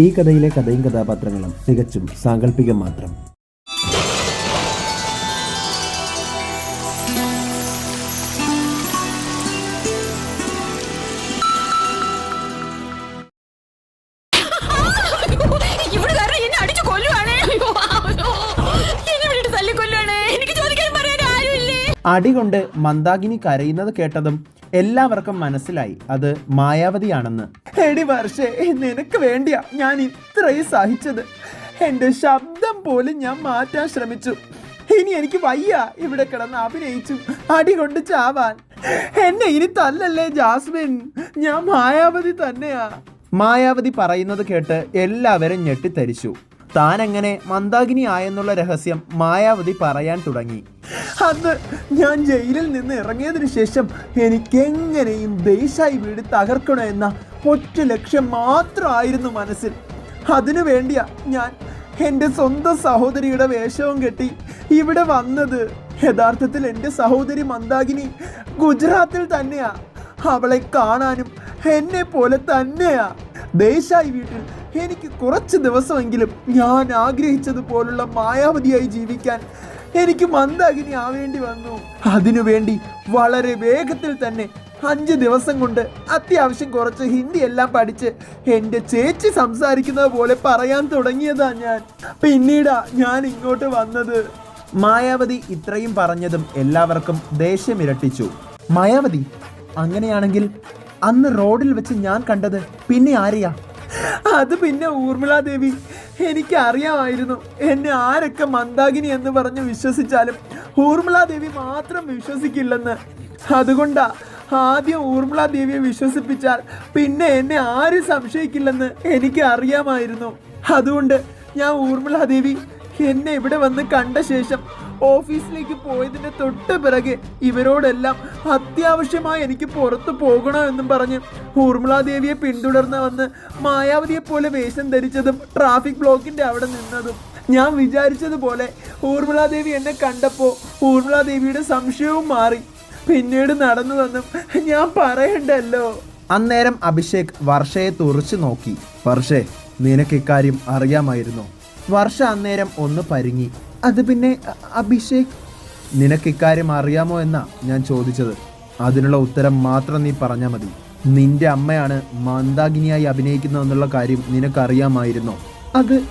ഈ കഥയിലെ കഥയും കഥാപാത്രങ്ങളും തികച്ചും സാങ്കല്പികം മാത്രം. അടികൊണ്ട് മന്ദാകിനി കരയുന്നത് കേട്ടതും എല്ലാവർക്കും മനസ്സിലായി. അത് മായാവതിയാണെന്ന്. എടി വർഷേ നിനക്ക് വേണ്ടിയാ ഞാൻ ഇത്രയും സഹിച്ചത്. എന്റെ ശബ്ദം പോലും ഞാൻ മാറ്റാൻ ശ്രമിച്ചു. ഇനി എനിക്ക് വയ്യ ഇവിടെ കിടന്ന് അഭിനയിച്ചു അടി കൊണ്ട് ചാവാൻ. എന്നെ ഇനി തല്ലല്ലേ ജാസ്മിൻ? ഞാൻ മായാവതി തന്നെയാ. മായാവതി പറയുന്നത് കേട്ട് എല്ലാവരും ഞെട്ടിത്തരിച്ചു. താൻ എങ്ങനെ മന്ദാകിനി ആയെന്നുള്ള രഹസ്യം മായാവതി പറയാൻ തുടങ്ങി. അന്ന് ഞാൻ ജയിലിൽ നിന്ന് ഇറങ്ങിയതിനു ശേഷം എനിക്കെങ്ങനെയും ദേശായി വീട് തകർക്കണോ എന്ന ഒറ്റ ലക്ഷ്യം മാത്രമായിരുന്നു മനസ്സിൽ. അതിനു വേണ്ടിയാ ഞാൻ എന്റെ സ്വന്തം സഹോദരിയുടെ വേഷവും കെട്ടി ഇവിടെ വന്നത്. യഥാർത്ഥത്തിൽ എന്റെ സഹോദരി മന്ദാഗിനി ഗുജറാത്തിൽ തന്നെയാ. അവളെ കാണാനും എന്നെ പോലെ തന്നെയാ. ദേശായി വീട്ടിൽ എനിക്ക് കുറച്ച് ദിവസമെങ്കിലും ഞാൻ ആഗ്രഹിച്ചതുപോലുള്ള മായാവതിയായി ജീവിക്കാൻ എനിക്ക് മന്ദാകിനി ആവേണ്ടി വന്നു. അതിനുവേണ്ടി വളരെ വേഗത്തിൽ തന്നെ അഞ്ച് ദിവസം കൊണ്ട് അത്യാവശ്യം കുറച്ച് ഹിന്ദി എല്ലാം പഠിച്ച് എന്റെ ചേച്ചി സംസാരിക്കുന്നത് പോലെ പറയാൻ തുടങ്ങിയതാ ഞാൻ. പിന്നീടാ ഞാൻ ഇങ്ങോട്ട് വന്നത്. മായാവതി ഇത്രയും പറഞ്ഞതും എല്ലാവർക്കും ദേഷ്യമിരട്ടിച്ചു മായാവതി അങ്ങനെയാണെങ്കിൽ അന്ന് റോഡിൽ വെച്ച് ഞാൻ കണ്ടത് പിന്നെ ആരെയാ? അത് പിന്നെ ഊർമിളാദേവി എനിക്കറിയാമായിരുന്നു എന്നെ ആരൊക്കെ മന്ദാകിനി എന്ന് പറഞ്ഞ് വിശ്വസിച്ചാലും ഊർമിളാദേവി മാത്രം വിശ്വസിക്കില്ലെന്ന്. അതുകൊണ്ടാ ആദ്യം ഊർമിളാദേവിയെ വിശ്വസിപ്പിച്ചാൽ പിന്നെ എന്നെ ആരും സംശയിക്കില്ലെന്ന് എനിക്ക് അറിയാമായിരുന്നു അതുകൊണ്ട് ഞാൻ ഊർമിളാദേവി എന്നെ ഇവിടെ വന്ന് കണ്ട ശേഷം ഓഫീസിലേക്ക് പോയതിന്റെ തൊട്ട് പിറകെ ഇവരോടെല്ലാം അത്യാവശ്യമായി എനിക്ക് പുറത്തു പോകണോ എന്നും പറഞ്ഞ് ഊർമിളാദേവിയെ പിന്തുടർന്ന് വന്ന് മായാവതിയെ പോലെ വേഷം ധരിച്ചതും ട്രാഫിക് ബ്ലോക്കിന്റെ അവിടെ നിന്നതും ഞാൻ വിചാരിച്ചതുപോലെ ഊർമിളാദേവി എന്നെ കണ്ടപ്പോൾ ഊർമിളാദേവിയുടെ സംശയവും മാറി. പിന്നീട് നടന്നു വന്നും ഞാൻ പറയണ്ടല്ലോ. അന്നേരം അഭിഷേക് വർഷയെ തുറച്ചു നോക്കി. വർഷേ നിനക്ക് ഇക്കാര്യം അറിയാമായിരുന്നു? വർഷ അന്നേരം ഒന്ന് പരിങ്ങി. അത് പിന്നെ അഭിഷേക്? നിനക്ക് ഇക്കാര്യം അറിയാമോ എന്നാ ഞാൻ ചോദിച്ചത്. അതിനുള്ള ഉത്തരം മാത്രം നീ പറഞ്ഞാൽ മതി. നിന്റെ അമ്മയാണ് മന്ദാകിനിയായി അഭിനയിക്കുന്നതെന്നുള്ള കാര്യം നിനക്കറിയാമായിരുന്നോ? അത്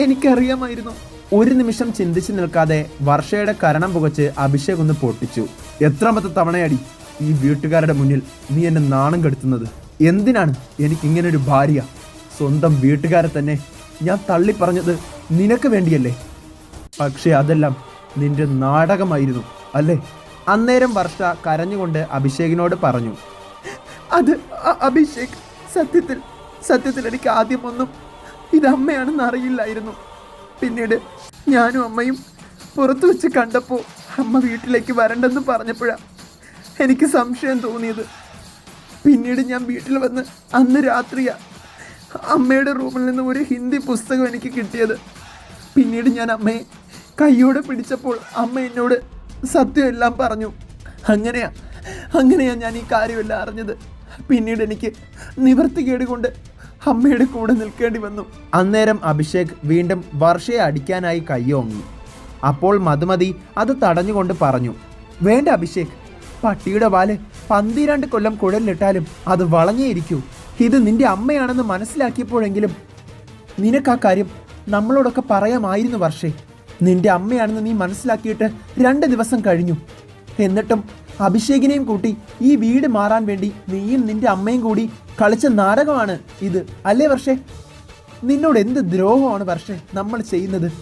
എനിക്കറിയാമായിരുന്നു. ഒരു നിമിഷം ചിന്തിച്ചു നിൽക്കാതെ വർഷയുടെ കരണം പുകച്ച് അഭിഷേക് ഒന്ന് പൊട്ടിച്ചു. എത്രാമത്തെ തവണയടി ഈ വീട്ടുകാരുടെ മുന്നിൽ നീ എന്നെ നാണം കെടുത്തുന്നത്? എന്തിനാണ് എനിക്ക് ഇങ്ങനെ ഒരു ഭാര്യ? സ്വന്തം വീട്ടുകാരെ തന്നെ ഞാൻ തള്ളി പറഞ്ഞത് നിനക്ക് വേണ്ടിയല്ലേ? പക്ഷേ അതെല്ലാം നിന്റെ നാടകമായിരുന്നു അല്ലേ? അന്നേരം വർഷ കരഞ്ഞുകൊണ്ട് അഭിഷേകിനോട് പറഞ്ഞു അത് അഭിഷേക് സത്യത്തിൽ സത്യത്തിൽ എനിക്ക് ആദ്യമൊന്നും ഇത് അമ്മയാണെന്ന് അറിയില്ലായിരുന്നു. പിന്നീട് ഞാനും അമ്മയും പുറത്തു വെച്ച് കണ്ടപ്പോൾ അമ്മ വീട്ടിലേക്ക് വരണ്ടെന്ന് പറഞ്ഞപ്പോഴാണ് എനിക്ക് സംശയം തോന്നിയത്. പിന്നീട് ഞാൻ വീട്ടിൽ വന്ന് അന്ന് രാത്രിയാ അമ്മയുടെ റൂമിൽ നിന്ന് ഒരു ഹിന്ദി പുസ്തകം എനിക്ക് കിട്ടിയത്. പിന്നീട് ഞാൻ അമ്മയെ കൈയോടെ പിടിച്ചപ്പോൾ അമ്മ എന്നോട് സത്യമെല്ലാം പറഞ്ഞു. അങ്ങനെയാ അങ്ങനെയാ ഞാൻ ഈ കാര്യമെല്ലാം അറിഞ്ഞത്. പിന്നീട് എനിക്ക് നിവർത്തികേട് കൊണ്ട് അമ്മയുടെ കൂടെ നിൽക്കേണ്ടി വന്നു. അന്നേരം അഭിഷേക് വീണ്ടും വർഷയെ അടിക്കാനായി കയ്യോങ്ങി അപ്പോൾ മധുമതി അത് തടഞ്ഞുകൊണ്ട് പറഞ്ഞു വേണ്ട അഭിഷേക് പട്ടിയുടെ വാൽ പന്തിരണ്ട് കൊല്ലം കുഴലിലിട്ടാലും അത് വളഞ്ഞേയിരിക്കൂ. ഇത് നിന്റെ അമ്മയാണെന്ന് മനസ്സിലാക്കിയപ്പോഴെങ്കിലും നിനക്ക് ആ കാര്യം നമ്മളോടൊക്കെ പറയാമായിരുന്നു വർഷേ. നിന്റെ അമ്മയാണെന്ന് നീ മനസ്സിലാക്കിയിട്ട് രണ്ട് ദിവസം കഴിഞ്ഞു. എന്നിട്ടും അഭിഷേകിനെയും കൂട്ടി ഈ വീട് മാറാൻ വേണ്ടി നീയും നിന്റെ അമ്മയും കൂടി കളിച്ച നാടകമാണ് ഇത് അല്ലേ വർഷേ? നിന്നോട് എന്ത് ദ്രോഹമാണ് വർഷേ നമ്മൾ ചെയ്യുന്നത്?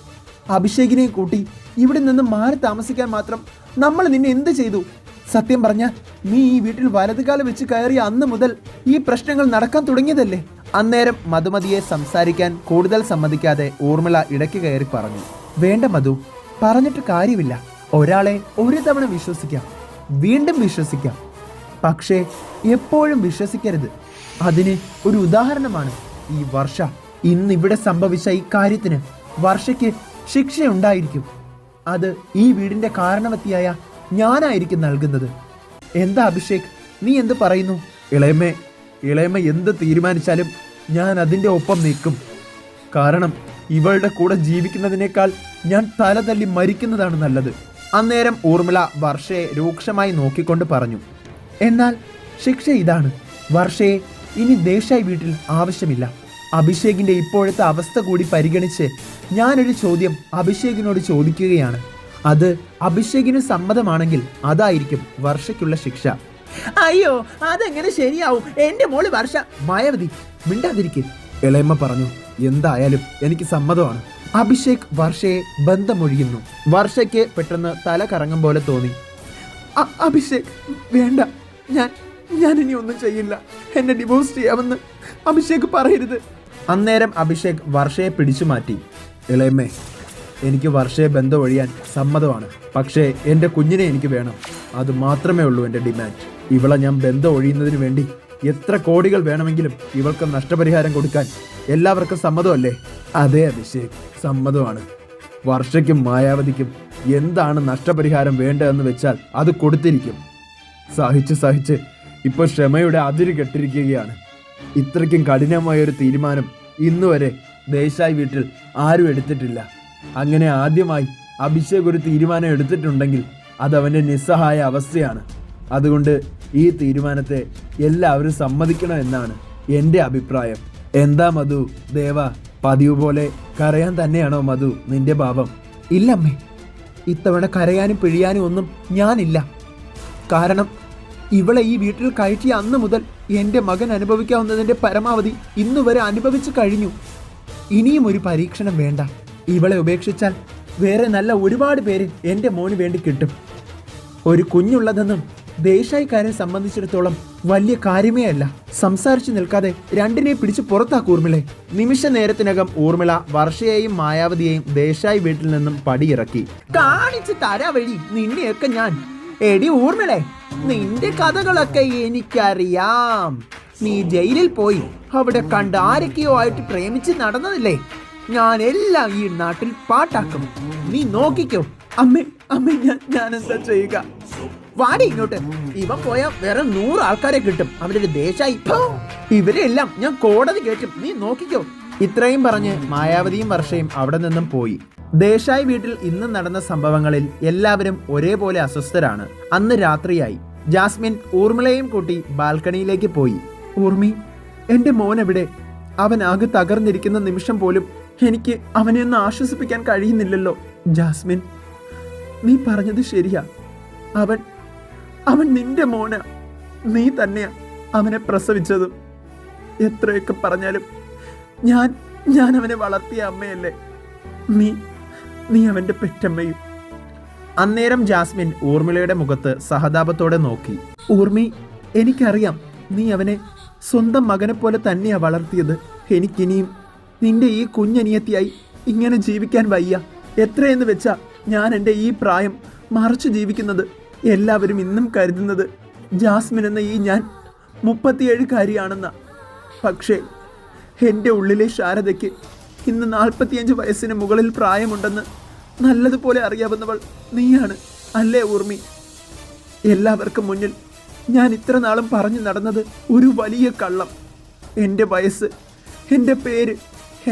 അഭിഷേകിനെയും കൂട്ടി ഇവിടെ നിന്ന് മാറി താമസിക്കാൻ മാത്രം നമ്മൾ നിന്നെ എന്ത് ചെയ്തു? സത്യം പറഞ്ഞ നീ ഈ വീട്ടിൽ വലതുകാലം വെച്ച് കയറിയ അന്ന് മുതൽ ഈ പ്രശ്നങ്ങൾ നടക്കാൻ തുടങ്ങിയതല്ലേ? അന്നേരം മധുമതിയെ സംസാരിക്കാൻ കൂടുതൽ സമ്മതിക്കാതെ ഊർമിള ഇടയ്ക്ക് കയറി പറഞ്ഞു. വേണ്ട മധു പറഞ്ഞിട്ട് കാര്യമില്ല. ഒരാളെ ഒരു തവണ വിശ്വസിക്കാം വീണ്ടും വിശ്വസിക്കാം. പക്ഷേ എപ്പോഴും വിശ്വസിക്കരുത്. അതിന് ഒരു ഉദാഹരണമാണ് ഈ വർഷ. ഇന്ന് ഇവിടെ സംഭവിച്ച ഈ കാര്യത്തിന് വർഷയ്ക്ക് ശിക്ഷയുണ്ടായിരിക്കും. അത് ഈ വീടിന്റെ കാരണവത്തിയായ ഞാനായിരിക്കും നൽകുന്നത്. എന്താ അഭിഷേക് നീ എന്ത് പറയുന്നു? ഇളയമ്മേ ഇളയമ്മ എന്ത് തീരുമാനിച്ചാലും ഞാൻ അതിന്റെ ഒപ്പം നിൽക്കും. കാരണം ഇവളുടെ കൂടെ ജീവിക്കുന്നതിനേക്കാൾ ഞാൻ തല തല്ലി മരിക്കുന്നതാണ് നല്ലത്. അന്നേരം ഊർമിള വർഷയെ രൂക്ഷമായി നോക്കിക്കൊണ്ട് പറഞ്ഞു എന്നാൽ ശിക്ഷ ഇതാണ്. വർഷയെ ഇനി ദേശായി വീട്ടിൽ ആവശ്യമില്ല. അഭിഷേകിന്റെ ഇപ്പോഴത്തെ അവസ്ഥ കൂടി പരിഗണിച്ച് ഞാനൊരു ചോദ്യം അഭിഷേകിനോട് ചോദിക്കുകയാണ്. അത് അഭിഷേകിന് സമ്മതമാണെങ്കിൽ അതായിരിക്കും വർഷയ്ക്കുള്ള ശിക്ഷ. അയ്യോ അതെങ്ങനെ ശരിയാവും? എന്റെ മോൾ വർഷ മായാവതി മിണ്ടാതിരിക്കെ. ഇളയമ്മ പറഞ്ഞു എന്തായാലും എനിക്ക് സമ്മതമാണ്. അഭിഷേക് വർഷയെ ബന്ധമൊഴിയുന്നു. വർഷയ്ക്ക് പെട്ടെന്ന് തല കറങ്ങും പോലെ തോന്നി. അഭിഷേക് വേണ്ട. ഞാൻ ഞാൻ ഇനി ഒന്നും ചെയ്യില്ല. എന്നെ ഡിവോഴ്സ് ചെയ്യാമെന്ന് അഭിഷേക് പറയരുത്. അന്നേരം അഭിഷേക് വർഷയെ പിടിച്ചു മാറ്റി. ഇളയമ്മേ എനിക്ക് വർഷയെ ബന്ധം ഒഴിയാൻ സമ്മതമാണ്. പക്ഷേ എന്റെ കുഞ്ഞിനെ എനിക്ക് വേണം. അത് മാത്രമേ ഉള്ളൂ എന്റെ ഡിമാൻഡ്. ഇവളെ ഞാൻ ബന്ധം ഒഴിയുന്നതിന് വേണ്ടി എത്ര കോടികൾ വേണമെങ്കിലും ഇവൾക്ക് നഷ്ടപരിഹാരം കൊടുക്കാൻ എല്ലാവർക്കും സമ്മതമല്ലേ? അതെ അഭിഷേക് സമ്മതമാണ്. വർഷയ്ക്കും മായാവതിക്കും എന്താണ് നഷ്ടപരിഹാരം വേണ്ടതെന്ന് വെച്ചാൽ അത് കൊടുത്തിരിക്കും. സഹിച്ച് സഹിച്ച് ഇപ്പോൾ ക്ഷമയുടെ അതിര് കെട്ടിരിക്കുകയാണ്. ഇത്രയ്ക്കും കഠിനമായ ഒരു തീരുമാനം ഇന്നുവരെ ദേശായി വീട്ടിൽ ആരും എടുത്തിട്ടില്ല. അങ്ങനെ ആദ്യമായി അഭിഷേക് ഒരു തീരുമാനം എടുത്തിട്ടുണ്ടെങ്കിൽ അതവന്റെ നിസ്സഹായ അവസ്ഥയാണ്. അതുകൊണ്ട് ഈ തീരുമാനത്തെ എല്ലാവരും സമ്മതിക്കണം എന്നാണ് എന്റെ അഭിപ്രായം. എന്താ മധു? ദേവ പതിവ് പോലെ കരയാൻ തന്നെയാണോ മധു നിന്റെ ഭാവം ഇല്ലമ്മേ. ഇത്തവണ കരയാനും പിഴിയാനും ഒന്നും ഞാനില്ല. കാരണം ഇവളെ ഈ വീട്ടിൽ കയറ്റിയ അന്ന് മുതൽ എന്റെ മകൻ അനുഭവിക്കാവുന്നതിന്റെ പരമാവധി ഇന്നു വരെ അനുഭവിച്ചു കഴിഞ്ഞു. ഇനിയും ഒരു പരീക്ഷണം വേണ്ട. ഇവളെ ഉപേക്ഷിച്ചാൽ വേറെ നല്ല ഒരുപാട് പേര് എന്റെ മോന് വേണ്ടി കിട്ടും. ഒരു കുഞ്ഞുള്ളതെന്നും ദേശായിക്കാരെ സംബന്ധിച്ചിടത്തോളം വലിയ കാര്യമേ അല്ല. സംസാരിച്ചു നിൽക്കാതെ രണ്ടിനെ പിടിച്ച് പുറത്താക്കൂ ഊർമിളെ. നിമിഷ നേരത്തിനകം ഊർമിള വർഷയെയും മായാവതിയെയും ദേശായി വീട്ടിൽ നിന്നും പടിയിറക്കി. കാണിച്ചു തരാ വഴി നിന്നെയൊക്കെ ഞാൻ. എടി ഊർമിളെ നിന്റെ കഥകളൊക്കെ എനിക്കറിയാം. നീ ജയിലിൽ പോയി അവിടെ കണ്ട് ആരൊക്കെയോ ആയിട്ട് പ്രേമിച്ച് നടന്നതില്ലേ? ഞാൻ എല്ലാം ഈ നാട്ടിൽ പാട്ടാക്കും. നീ നോക്കിക്കോ. അമ്മേ അമ്മേ ഞാൻ ഞാൻ എന്താ ചെയ്യുക? വാടി ഇങ്ങോട്ട്. ഇവൻ പോയാൽ വേറെ നൂറ് ആൾക്കാരെ കിട്ടും. അവരുടെ ദേശായി! ഇവരെല്ലാം ഞാൻ കോടതി കേട്ടും നീ നോക്കിക്കോ. ഇത്രയും പറഞ്ഞ് മായാവതിയും വർഷയും അവിടെ നിന്നും പോയി. ദേശായി വീട്ടിൽ ഇന്ന് നടന്ന സംഭവങ്ങളിൽ എല്ലാവരും ഒരേപോലെ അസ്വസ്ഥരാണ്. അന്ന് രാത്രിയായി. ജാസ്മിൻ ഊർമിളയും കൂട്ടി ബാൽക്കണിയിലേക്ക് പോയി. ഊർമി എന്റെ മോൻ എവിടെ അവൻ ആകെ തകർന്നിരിക്കുന്ന നിമിഷം പോലും എനിക്ക് അവനെ ഒന്ന് ആശ്വസിപ്പിക്കാൻ കഴിയുന്നില്ലല്ലോ. ജാസ്മിൻ നീ പറഞ്ഞത് ശരിയാ. അവൻ അവൻ നിന്റെ മോന. നീ തന്നെയാ അവനെ പ്രസവിച്ചതും. എത്രയൊക്കെ പറഞ്ഞാലും ഞാൻ ഞാൻ അവനെ വളർത്തിയ അമ്മയല്ലേ? നീ നീ അവന്റെ പെറ്റമ്മയും. അന്നേരം ജാസ്മിൻ ഊർമിളയുടെ മുഖത്ത് സഹതാപത്തോടെ നോക്കി. ഊർമി എനിക്കറിയാം നീ അവനെ സ്വന്തം മകനെ പോലെ തന്നെയാ വളർത്തിയത്. എനിക്കിനിയും നിന്റെ ഈ കുഞ്ഞനിയത്തിയായി ഇങ്ങനെ ജീവിക്കാൻ വയ്യ. എത്രയെന്ന് വെച്ചാ ഞാൻ എന്റെ ഈ പ്രായം മറച്ചു ജീവിക്കുന്നത്. എല്ലാവരും ഇന്നും കരുതുന്നത് ജാസ്മിൻ എന്ന ഈ ഞാൻ മുപ്പത്തിയേഴുകാരിയാണെന്ന പക്ഷേ എന്റെ ഉള്ളിലെ ശാരദയ്ക്ക് ഇന്ന് നാൽപ്പത്തിയഞ്ച് വയസ്സിന് മുകളിൽ പ്രായമുണ്ടെന്ന് നല്ലതുപോലെ അറിയാവുന്നവൾ നീയാണ് അല്ലേ ഊർമി? എല്ലാവർക്കും മുന്നിൽ ഞാൻ ഇത്ര നാളും പറഞ്ഞു നടന്നത് ഒരു വലിയ കള്ളം. എന്റെ വയസ്സ് എന്റെ പേര്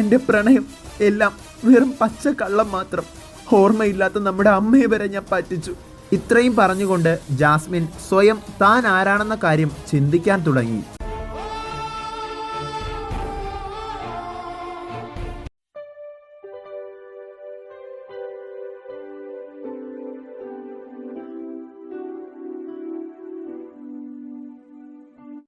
എന്റെ പ്രണയം എല്ലാം വെറും പച്ച കള്ളം മാത്രം. ഓർമ്മയില്ലാത്ത നമ്മുടെ അമ്മയെ വരെ ഞാൻ പറ്റിച്ചു. ഇത്രയും പറഞ്ഞുകൊണ്ട് ജാസ്മിൻ സ്വയം താൻ ആരാണെന്ന കാര്യം ചിന്തിക്കാൻ തുടങ്ങി.